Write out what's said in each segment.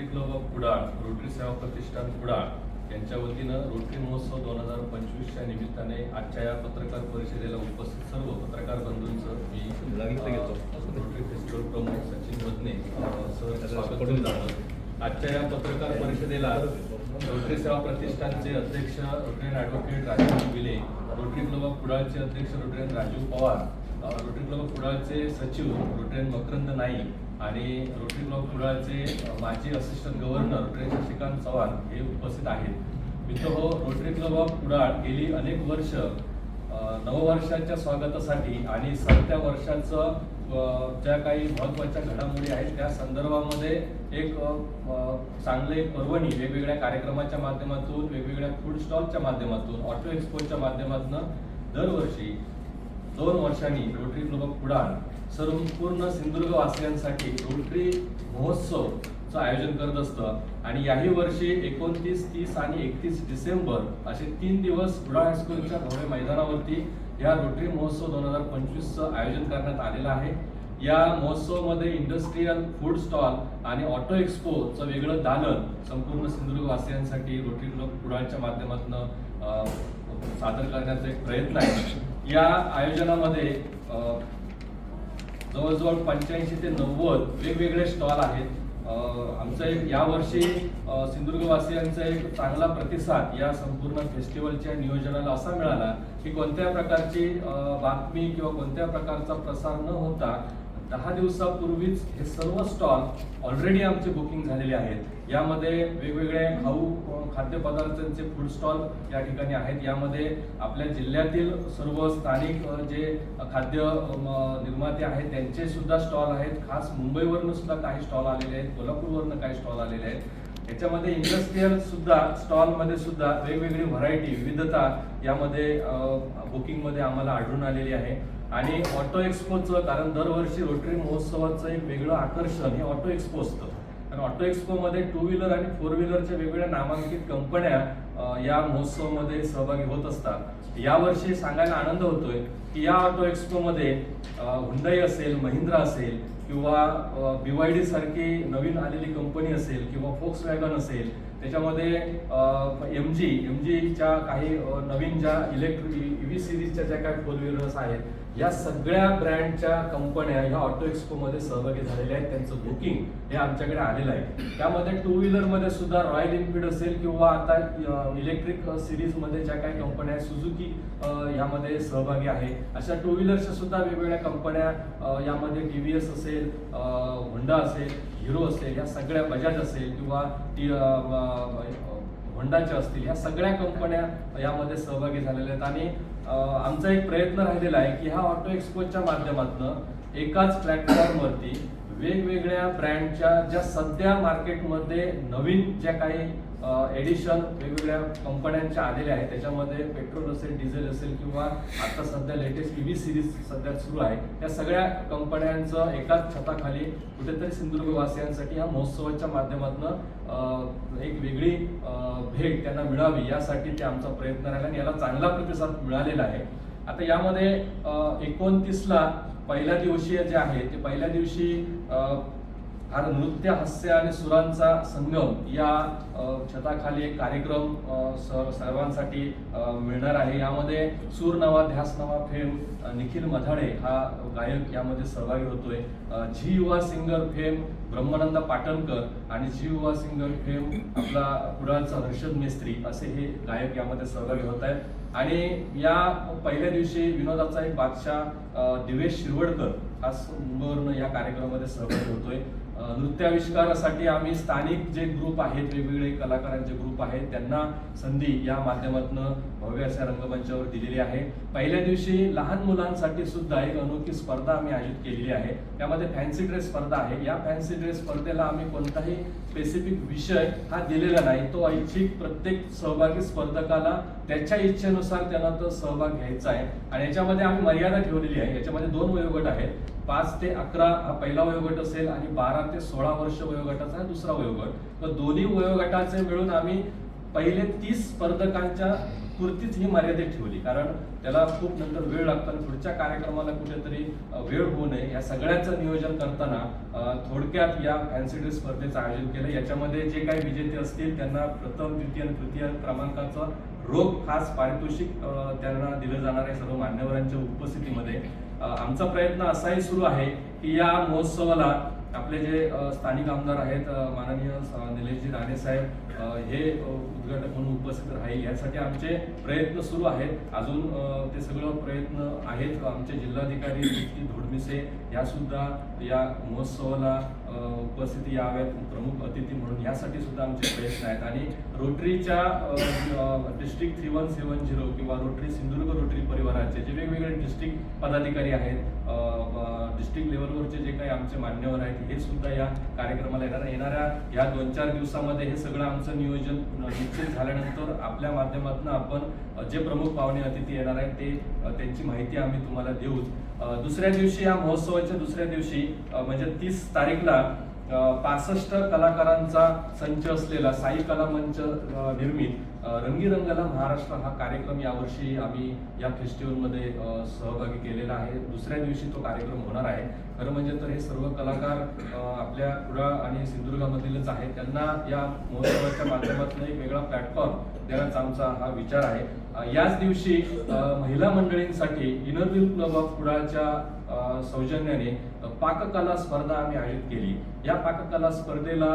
Rotary club of Kudal Rotary सेवा प्रतिष्ठान कुडाळ यांच्या वतीनं रोटरी महोत्सव दोन हजार पंचवीसच्या निमित्ताने आजच्या या पत्रकार परिषदेला उपस्थित सर्व पत्रकार बंधूंचं मी रोटरी फेस्टिवल प्रमुख सचिन स्वागत करतो आजच्या या पत्रकार परिषदेला रोटरी सेवा प्रतिष्ठानचे अध्यक्ष Rotary advocate Rajiv Vile Rotary club of कुडाळचे अध्यक्ष Rotary Raju Pawar Rotary club of कुडाळचे सचिव रोटरी मकरंद नाईक आणि रोटरी क्लब ऑफ कुडाळचे माजी assistant governor Rotary Shashikant Chavan हे उपस्थित आहेत. मित्र हो रोटरी क्लब ऑफ कुडाळ गेली अनेक वर्ष नववर्षाच्या स्वागतासाठी आणि सरत्या वर्षाचं ज्या काही महत्त्वाच्या घडामोडी आहेत त्या संदर्भामध्ये एक चांगले पर्वणी वेगवेगळ्या कार्यक्रमाच्या माध्यमातून वेगवेगळ्या फूड स्टॉलच्या माध्यमातून ऑटो एक्सपोच्या माध्यमातून दरवर्षी दोन वर्षांनी रोटरी क्लब ऑफ कुडाळ सर्व पूर्ण सिंधुदुर्ग वासियांसाठी रोटरी महोत्सवचं आयोजन करत असतं. आणि याही वर्षी एकोणतीस तीस आणि एकतीस डिसेंबर असे तीन दिवस कुडाळ हायस्कूलच्या भव्य मैदानावरती या रोटरी महोत्सव दोन हजार पंचवीसचं आयोजन करण्यात आलेलं आहे. या महोत्सवामध्ये इंडस्ट्रीयल फूड स्टॉल आणि ऑटो एक्सपोचं वेगळं दालन संपूर्ण सिंधुदुर्ग वासियांसाठी रोटरी क्लब कुडाळच्या माध्यमातून सादर करण्याचा एक प्रयत्न आहे. या आयोजनामध्ये जवळजवळ पंच्याऐंशी ते नव्वद वेगवेगळे स्टॉल आहेत. आमचं एक यावर्षी सिंधुदुर्गवासियांचा एक चांगला प्रतिसाद या संपूर्ण फेस्टिवलच्या नियोजनाला असा मिळाला की कोणत्या प्रकारची बातमी किंवा कोणत्या प्रकारचा प्रसार न होता दहा दिवसापूर्वीच हे सर्व स्टॉल ऑलरेडी आमचे बुकिंग झालेले आहेत. यामध्ये वेगवेगळे खाऊ खाद्यपदार्थांचे फूड स्टॉल या ठिकाणी आहेत. यामध्ये आपल्या जिल्ह्यातील सर्व स्थानिक जे खाद्य निर्माते आहेत त्यांचे सुद्धा स्टॉल आहेत. खास मुंबईवरनं सुद्धा काही स्टॉल आलेले आहेत. कोल्हापूरवरनं काही स्टॉल आलेले आहेत. याच्यामध्ये इंडस्ट्रीयल सुद्धा स्टॉलमध्ये सुद्धा वेगवेगळी व्हरायटी विविधता यामध्ये बुकिंगमध्ये आम्हाला आढळून आलेली आहे. आणि ऑटो एक्सपोचं कारण दरवर्षी रोटरी महोत्सवाचं एक वेगळं आकर्षण हे ऑटो एक्सपो असतं. आणि ऑटो एक्सपोमध्ये टू व्हीलर आणि फोर व्हीलरच्या वेगवेगळ्या नामांकित कंपन्या या महोत्सवामध्ये सहभागी होत असतात. यावर्षी सांगायला आनंद होतोय की या ऑटो एक्सपोमध्ये हुंडाई असेल महिंद्रा असेल किंवा बीवायडी सारखी नवीन आलेली कंपनी असेल किंवा फोक्स वॅगन असेल त्याच्यामध्ये एम जी एम जीच्या काही नवीन ज्या इलेक्ट्रिक ईव्ही सिरीजच्या ज्या काही फोर व्हीलर्स आहेत या सगळ्या ब्रँडच्या कंपन्या ह्या ऑटो एक्सपोमध्ये सहभागी झालेल्या आहेत. त्यांचं बुकिंग हे आमच्याकडे आलेलं आहे. त्यामध्ये टू व्हीलरमध्ये सुद्धा रॉयल एनफील्ड असेल किंवा आता इलेक्ट्रिक सिरीजमध्ये ज्या काही कंपन्या आहेत सुझुकी यामध्ये सहभागी आहे. अशा टू व्हीलरच्या सुद्धा वेगवेगळ्या कंपन्या यामध्ये टी व्ही एस असेल होंडा असेल हिरो असेल या सगळ्या बजाज असेल किंवा टी होंडाच्या असतील ह्या सगळ्या कंपन्या यामध्ये सहभागी झालेल्या आहेत. आणि आमचा एक प्रयत्न राहिलेला आहे की ह्या ऑटो एक्सपोच्या माध्यमातून एकाच प्लॅटफॉर्मवरती वेगवेगळ्या ब्रँडच्या ज्या सध्या मार्केटमध्ये नवीन ज्या काही एडिशन वेगवेगळ्या कंपन्यांच्या आलेल्या आहेत. त्याच्यामध्ये पेट्रोल असेल डिझेल असेल किंवा आता सध्या लेटेस्ट ईव्ही सिरीज सध्या सुरू आहे. या सगळ्या कंपन्यांचं एकाच छताखाली कुठेतरी सिंधुदुर्गवासियांसाठी या महोत्सवाच्या माध्यमातून एक वेगळी भेट त्यांना मिळावी यासाठी ते आमचा प्रयत्न राहिला आणि याला चांगला प्रतिसाद मिळालेला आहे. आता यामध्ये एकोणतीसला पहिल्या दिवशी जे आहे ते पहिल्या दिवशी आणि हा नृत्य हास्य आणि सुरांचा संगम या छताखाली एक कार्यक्रम सर्वांसाठी मिळणार आहे. यामध्ये सूर नवा ध्यास नवा फेम निखिल मधाडे हा गायक यामध्ये सहभागी होतोय. झी युवा सिंगर फेम ब्रह्मानंद पाटणकर आणि झी युवा सिंगर फेम आपला कुडाळचा हर्षद मेस्त्री असे हे गायक यामध्ये सहभागी होत आहेत. आणि या पहिल्या दिवशी विनोदाचा एक बादशाह दिवेश शिरवडकर हा मुंबईवरून या कार्यक्रमामध्ये सहभागी होतोय. नृत्याविष्कारासाठी आम्ही स्थानिक जे ग्रुप आहेत वेगवेगळे कलाकारांचे ग्रुप आहेत त्यांना संधी या माध्यमातून भव्य अशा रंगमंचावर दिलेली आहे. पहिल्या दिवशी लहान मुलांसाठी सुद्धा एक अनोखी स्पर्धा आम्ही आयोजित केलेली आहे. त्यामध्ये फॅन्सी ड्रेस स्पर्धा आहे. या फॅन्सी ड्रेस स्पर्धेला आम्ही कोणताही स्पेसिफिक विषय हा दिलेला नाही. तो ऐच्छिक प्रत्येक सहभागी स्पर्धकाला त्याच्या इच्छेनुसार त्यांना तो सहभाग घ्यायचा आहे. आणि याच्यामध्ये आम्ही मर्यादा ठेवलेली आहे. याच्यामध्ये दोन वयोगट आहेत. पाच ते अकरा हा पहिला वयोगट असेल आणि बारा ते सोळा वर्ष वयोगटाचा हा दुसरा वयोगट. तर दोन्ही वयोगटाचे मिळून आम्ही पहिले तीस स्पर्धकांच्या पुरतीच ही मर्यादित ठेवली. कारण त्याला खूप नंतर वेळ लागतो आणि पुढच्या कार्यक्रमाला कुठेतरी वेळ होऊ नये. या सगळ्याचं नियोजन करताना थोडक्यात या फॅन्सी ड्रेस स्पर्धेचं आयोजन केलं. याच्यामध्ये जे काही विजेते असतील त्यांना प्रथम द्वितीय आणि तृतीय क्रमांकाचं रोख खास पारितोषिक त्यांना दिलं जाणार आहे सर्व मान्यवरांच्या उपस्थितीमध्ये. आमचा प्रयत्न असाही सुरू आहे की या महोत्सवाला आपले जे स्थानिक आमदार आहेत माननीय निलेशजी राणे साहेब हे उद्घाटक म्हणून उपस्थित राहील यासाठी आमचे प्रयत्न सुरू आहेत. अजून ते सगळं प्रयत्न आहेत. आमचे जिल्हाधिकारी दीप्ती धोडमिसे या सुद्धा या महोत्सवाला उपस्थिती याव्यात प्रमुख अतिथी म्हणून यासाठी सुद्धा आमचे प्रयत्न आहेत. आणि रोटरीच्या district three one seven zero किंवा रोटरी सिंधुदुर्ग रोटरी परिवाराचे जे वेगवेगळे डिस्ट्रिक्ट पदाधिकारी आहेत डिस्ट्रिक्ट लेवलवरचे जे काही आमचे मान्यवर आहेत हे सुद्धा या कार्यक्रमाला येणार येणाऱ्या या दोन चार दिवसामध्ये हे सगळं आमचं नियोजन निश्चित झाल्यानंतर आपल्या माध्यमातून आपण जे प्रमुख पाहुणे अतिथी येणार आहेत ते त्यांची माहिती आम्ही तुम्हाला देऊच. दुसऱ्या दिवशी या महोत्सवाच्या दुसऱ्या दिवशी म्हणजे तीस तारीखला पासष्ट कलाकारांचा संच असलेला साई कला मंच निर्मित. रंगीरंगाला महाराष्ट्र हा कार्यक्रम यावर्षी आम्ही या फेस्टिवलमध्ये सहभागी केलेला आहे. दुसऱ्या दिवशी तो कार्यक्रम होणार आहे. खरं म्हणजे तर हे सर्व कलाकार आपल्या कुडाळ आणि सिंधुदुर्गामधीलच आहेत. त्यांना या महोत्सवाच्या माध्यमातून एक वेगळा प्लॅटफॉर्म देण्याचा आमचा हा विचार आहे. याच दिवशी महिला मंडळींसाठी इनरव्हील क्लब ऑफ कुडाळच्या सौजन्याने पाककला स्पर्धा आम्ही आयोजित केली. या पाककला स्पर्धेला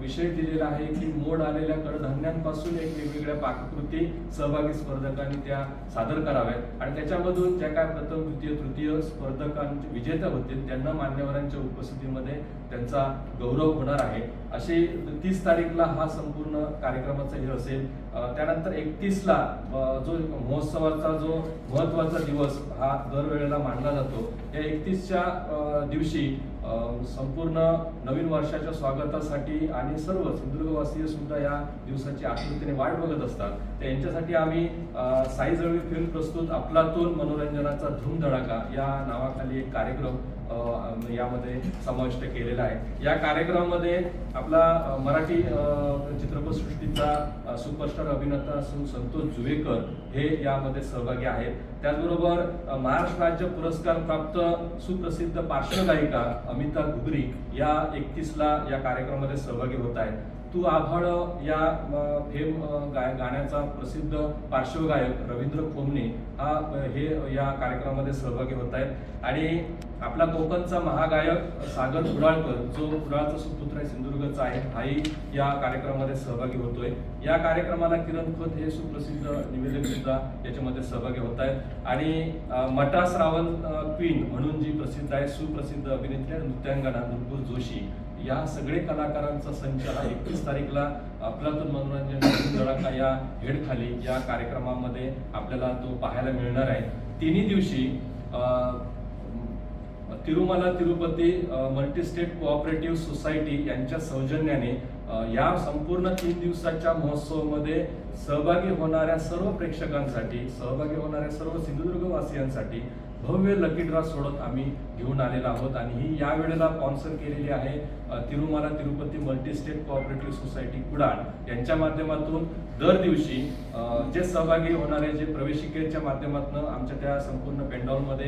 विषय दिलेला आहे की मोड आलेल्या कडधान्यांपासून एक वेगवेगळ्या पाककृती सहभागी स्पर्धकांनी त्या सादर कराव्यात. आणि त्याच्यामधून ज्या काय प्रथम द्वितीय तृतीय स्पर्धकांचे विजेता होतील त्यांना मान्यवरांच्या उपस्थितीमध्ये त्यांचा गौरव होणार आहे. अशी तीस तारीखला हा संपूर्ण कार्यक्रमाचा हे असेल. त्यानंतर एकतीसला जो महोत्सवाचा जो महत्त्वाचा दिवस हा दरवेळेला मानला जातो. या एकतीसच्या दिवशी संपूर्ण नवीन वर्षाच्या स्वागतासाठी आणि सर्व सिंधुदुर्गवासीय सुद्धा या दिवसाची आकृतीने वाट बघत असतात. तर यांच्यासाठी आम्ही साई जळवी फिल्म प्रस्तुत आपलातून मनोरंजनाचा धूमधडाका या नावाखाली एक कार्यक्रम यामध्ये समाविष्ट केलेला आहे. या कार्यक्रमामध्ये आपला मराठी चित्रपटसृष्टीचा सुपरस्टार अभिनेता असून संतोष जुवेकर हे यामध्ये सहभागी आहेत. त्याचबरोबर महाराष्ट्र राज्य पुरस्कार प्राप्त सुप्रसिद्ध पार्श्वगायिका अमिता घुगरी या एकतीसला या कार्यक्रमामध्ये सहभागी होत आहेत. तू आभाळ या फेम गाय गाण्याचा प्रसिद्ध पार्श्वगायक रवींद्र खोमने हा हे या कार्यक्रमामध्ये सहभागी होत आहेत. आणि आपला कोकणचा महागायक सागर कुडाळकर जो कुडाळचा सुपुत्र आहे सिंधुदुर्गचा आहे हाही या कार्यक्रमामध्ये सहभागी होतोय. या कार्यक्रमाला किरण खत हे सुप्रसिद्ध निवेदक सुद्धा याच्यामध्ये सहभागी होत आहेत. आणि मटा श्रावण क्वीन म्हणून जी प्रसिद्ध आहे सुप्रसिद्ध अभिनेत्री नृत्यांगना नुपूर जोशी या सगळे कलाकारांचा संच हा एकतीस तारीखला अफलातून मनोरंजन धडाका या हेडखाली या कार्यक्रमामध्ये आपल्याला तो पाहायला मिळणार आहे. तिन्ही दिवशी Tirumala Tirupati multi state cooperative society यांच्या सौजन्याने या संपूर्ण तीन दिवसाच्या महोत्सवामध्ये सहभागी होणाऱ्या सर्व प्रेक्षकांसाठी सहभागी होणाऱ्या सर्व सिंधुदुर्गवासियांसाठी भव्य लकी ड्रॉ सोडत आम्ही घेऊन आलेलो आहोत आणि ही या वेळेला स्पॉन्सर केलेली आहे Tirumala Tirupati multi state cooperative society Kudal. यांच्या माध्यमातून दर दिवशी जे सहभागी होणारे जे प्रवेशिकेच्या माध्यमातून आमच्या त्या संपूर्ण पेंडॉलमध्ये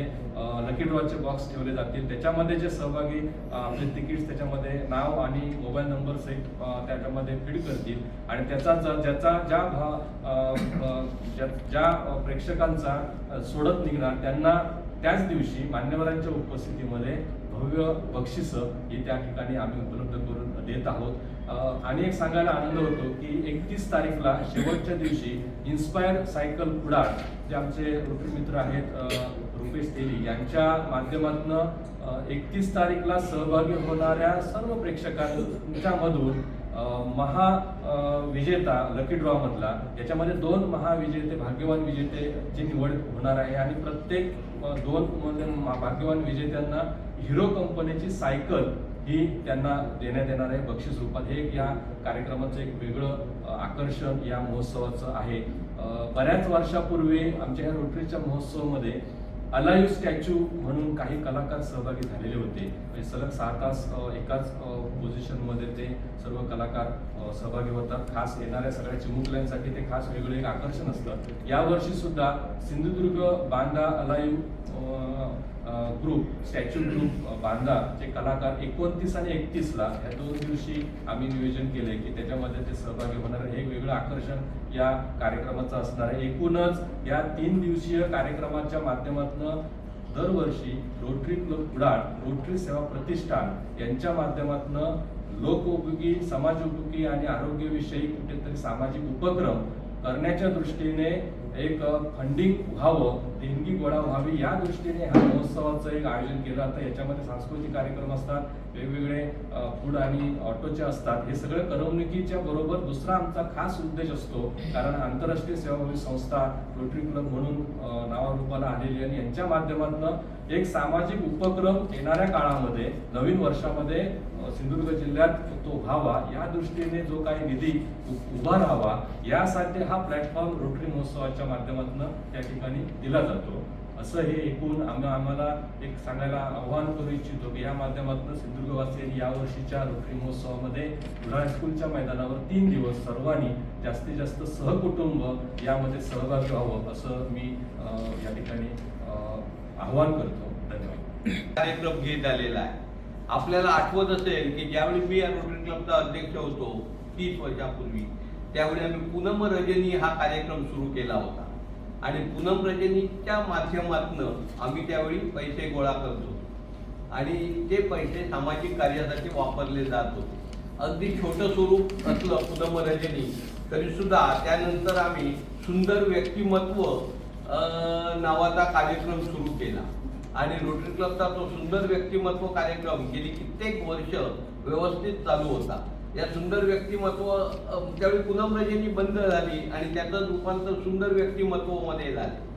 लकी ड्रॉचे बॉक्स ठेवले जातील. त्याच्यामध्ये जे सहभागी आपले तिकीट्स त्याच्यामध्ये नाव आणि मोबाईल नंबर सहित त्याच्यामध्ये फीड करतील. आणि त्याचा ज- ज्याचा ज्या ज्या- प्रेक्षकांचा सोडत निघणार त्यांना त्याच दिवशी मान्यवरांच्या उपस्थितीमध्ये भव्य बक्षिसं ही त्या ठिकाणी आम्ही उपलब्ध करून देत आहोत. आणि एक सांगायला आनंद होतो की एकतीस तारीखला शेवटच्या दिवशी इन्स्पायर सायकल कुडाळ जे आमचे मित्र आहेत रुपेश तेली यांच्या माध्यमातून एकतीस तारीखला सहभागी होणाऱ्या सर्व प्रेक्षकांच्या मधून महा विजेता लकी ड्रॉमधला याच्यामध्ये दोन महाविजेते भाग्यवान विजेतेची निवड होणार आहे. आणि प्रत्येक दोन म्हणजे मध्ये भाग्यवान विजेत्यांना हिरो कंपनीची सायकल ही त्यांना देण्यात येणार आहे. बक्षीस रूपात. हे एक या कार्यक्रमाचं एक वेगळं आकर्षण या महोत्सवाचं आहे. बऱ्याच वर्षापूर्वी आमच्या ह्या रोटरीच्या महोत्सवामध्ये अलायू स्टॅच्यू म्हणून काही कलाकार सहभागी झालेले होते. म्हणजे सलग सहा तास एकाच पोझिशनमध्ये ते सर्व कलाकार सहभागी होतात. खास येणाऱ्या सगळ्या चिमुकल्यांसाठी ते खास वेगळं एक आकर्षण असतं. यावर्षी सुद्धा सिंधुदुर्ग बांदा अलायू ग्रुप स्टॅच्यू ग्रुप बांधा जे कलाकार एकोणतीस आणि एकतीस ला या दोन दिवशी आम्ही नियोजन केलंय की त्याच्यामध्ये ते सहभागी होणार. हे एक वेगळं आकर्षण या कार्यक्रमाचं असणार आहे. एकूणच या तीन दिवसीय कार्यक्रमाच्या माध्यमातून दरवर्षी रोटरी क्लब कुडाळ रोटरी सेवा प्रतिष्ठान यांच्या माध्यमातून लोकोपयोगी समाजोपयोगी आणि आरोग्यविषयी कुठेतरी सामाजिक उपक्रम करण्याच्या दृष्टीने एक फंडिंग व्हावं देणगी गोळा व्हावी या दृष्टीने ह्या महोत्सवाचं एक आयोजन केलं जातं. याच्यामध्ये सांस्कृतिक कार्यक्रम असतात वेगवेगळे फूड आणि ऑटोचे असतात. हे सगळं करमणुकीच्या बरोबर दुसरा आमचा खास उद्देश असतो. कारण आंतरराष्ट्रीय सेवाभावी संस्था रोटरी क्लब म्हणून नावारूपाला आलेली आणि यांच्या माध्यमातून एक सामाजिक उपक्रम येणाऱ्या काळामध्ये नवीन वर्षामध्ये सिंधुदुर्ग जिल्ह्यात तो व्हावा या दृष्टीने जो काही निधी उ- उभा राहावा यासाठी हा प्लॅटफॉर्म रोटरी महोत्सवाच्या माध्यमातून त्या ठिकाणी दिला जातो. असं हे एकूण आम्ही आम्हाला एक सांगायला आव्हान करू इच्छितो की या माध्यमातून सिंधुदुर्गवासियांनी या वर्षीच्या रोटरी महोत्सवामध्ये बुढा हायस्कूलच्या मैदानावर तीन दिवस सर्वांनी जास्तीत जास्त सहकुटुंब यामध्ये सहभागी व्हावं असं मी या ठिकाणी आव्हान करतो. धन्यवाद. कार्यक्रम घेत आलेला आहे. आपल्याला आठवत असेल की ज्यावेळी मी या रोटरी क्लबचा अध्यक्ष होतो तीस वर्षापूर्वी त्यावेळी आम्ही पूनम रजनी हा कार्यक्रम सुरू केला होता. आणि पूनम रजनीच्या माध्यमातून आम्ही त्यावेळी पैसे गोळा करतो आणि ते पैसे सामाजिक कार्यासाठी वापरले जात होते. अगदी छोटं स्वरूप असलं पूनम रजनी तरी सुद्धा त्यानंतर आम्ही सुंदर व्यक्तिमत्व नावाचा कार्यक्रम सुरू केला. आणि रोटरी क्लबचा तो सुंदर व्यक्तिमत्व कार्यक्रम गेली कित्येक वर्ष व्यवस्थित चालू होता. या सुंदर व्यक्तिमत्व त्यावेळी पुनमरजेनी बंद झाली आणि त्याचं रूपांतर सुंदर व्यक्तिमत्वमध्ये झाले.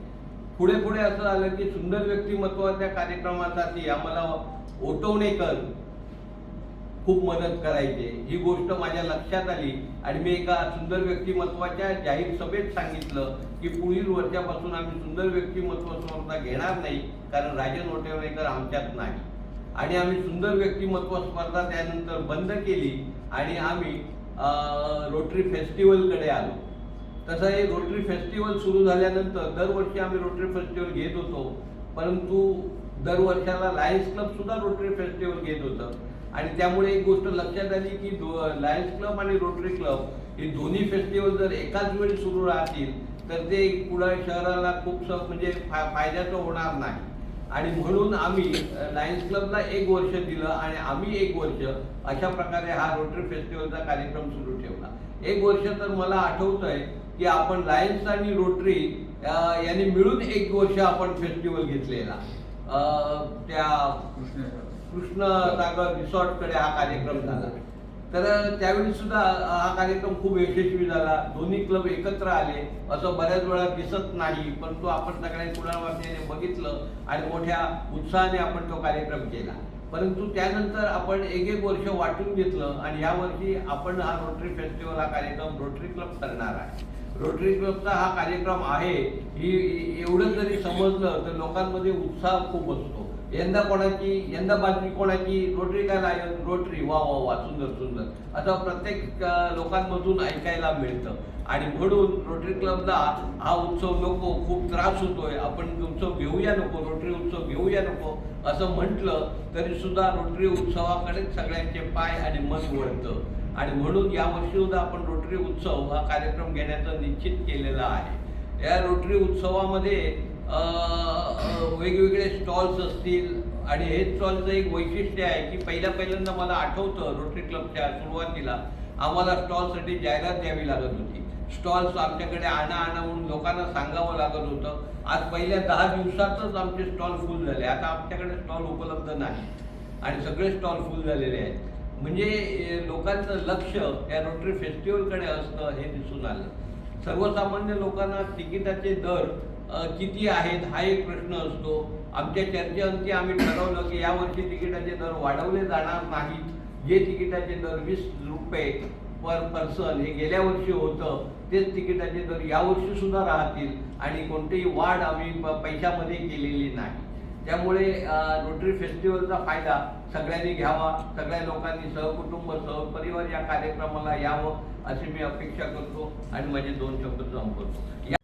पुढे पुढे असं आलं की सुंदर व्यक्तिमत्वाच्या कार्यक्रमासाठी आम्हाला ओटवणेकर खूप मदत करायचे. ही गोष्ट माझ्या लक्षात आली आणि मी एका सुंदर व्यक्तिमत्वाच्या जाहीर सभेत सांगितलं की पुढील वर्षापासून आम्ही सुंदर व्यक्तिमत्व स्पर्धा घेणार नाही कारण राजन ओटेवणेकर आमच्यात नाही. आणि आम्ही सुंदर व्यक्तिमत्व स्पर्धा त्यानंतर बंद केली आणि आम्ही रोटरी फेस्टिवलकडे आलो. तसं हे रोटरी फेस्टिवल सुरू झाल्यानंतर दरवर्षी आम्ही रोटरी फेस्टिवल घेत होतो. परंतु दरवर्षाला लायन्स क्लबसुद्धा रोटरी फेस्टिवल घेत होतं. आणि त्यामुळे एक गोष्ट लक्षात आली की दो लायन्स क्लब आणि रोटरी क्लब हे दोन्ही फेस्टिवल जर एकाच वेळी सुरू राहतील तर ते पुढे शहराला खूप म्हणजे फा फायद्याचं होणार नाही. आणि म्हणून आम्ही लायन्स क्लबला एक वर्ष दिलं आणि आम्ही एक वर्ष अशा प्रकारे हा रोटरी फेस्टिवलचा कार्यक्रम सुरू ठेवला. एक वर्ष तर मला आठवत आहे की आपण लायन्स आणि रोटरी यांनी मिळून एक वर्ष आपण फेस्टिवल घेतलेला. त्या कृष्ण सागर रिसॉर्टकडे हा कार्यक्रम झाला. तर त्यावेळी सुद्धा हा कार्यक्रम खूप यशस्वी झाला. दोन्ही क्लब एकत्र आले. असं बऱ्याच वेळा दिसत नाही परंतु आपण सगळ्या कुणावासियाने बघितलं आणि मोठ्या उत्साहाने आपण तो कार्यक्रम केला. परंतु त्यानंतर आपण एक एक वर्ष वाटून घेतलं आणि या वर्षी आपण हा रोटरी फेस्टिवल हा कार्यक्रम रोटरी क्लब करणार आहे. रोटरी क्लबचा हा कार्यक्रम आहे ही एवढं जरी समजलं तर लोकांमध्ये उत्साह खूप असतो. यंदा कोणाची यंदा बातमी कोणाची रोटरी काय लायन रोटरी वा वा वा सुंदर सुंदर. असं प्रत्येक लोकांमधून ऐकायला मिळतं. आणि म्हणून रोटरी क्लबला हा उत्सव नको खूप त्रास होतोय. आपण उत्सव घेऊया नको रोटरी उत्सव घेऊया नको असं म्हटलं तरी सुद्धा रोटरी उत्सवाकडेच सगळ्यांचे पाय आणि मन वळतं. आणि म्हणून यावर्षी सुद्धा आपण रोटरी उत्सव हा कार्यक्रम घेण्याचं निश्चित केलेला आहे. या रोटरी उत्सवामध्ये वेगवेगळे स्टॉल्स असतील. आणि हे स्टॉलचं एक वैशिष्ट्य आहे की पहिल्या पहिल्यांदा मला आठवतं रोटरी क्लबच्या सुरुवातीला आम्हाला स्टॉलसाठी जाहिरात द्यावी लागत होती. स्टॉल्स आमच्याकडे आणा आणा म्हणून लोकांना सांगावं लागत होतं. आज पहिल्या दहा दिवसातच आमचे स्टॉल फुल झाले. आता आमच्याकडे स्टॉल उपलब्ध नाही. आणि सगळे स्टॉल फुल झालेले आहेत. म्हणजे लोकांचं लक्ष या रोटरी फेस्टिवलकडे असतं हे दिसून आलं. सर्वसामान्य लोकांना तिकिटाचे दर किती आहेत हा एक प्रश्न असतो. आमच्या चर्चेअंती आम्ही ठरवलं की यावर्षी तिकिटाचे दर वाढवले जाणार नाहीत. जे तिकिटाचे दर वीस रुपये पर पर्सन हे गेल्या वर्षी होतं तेच तिकिटाचे दर यावर्षी सुद्धा राहतील आणि कोणतीही वाढ आम्ही पैशामध्ये केलेली नाही. त्यामुळे रोटरी फेस्टिवलचा फायदा सगळ्यांनी घ्यावा सगळ्या लोकांनी सहकुटुंब सहपरिवार या कार्यक्रमाला यावं अशी मी अपेक्षा करतो आणि माझे दोन शब्द संपवतो.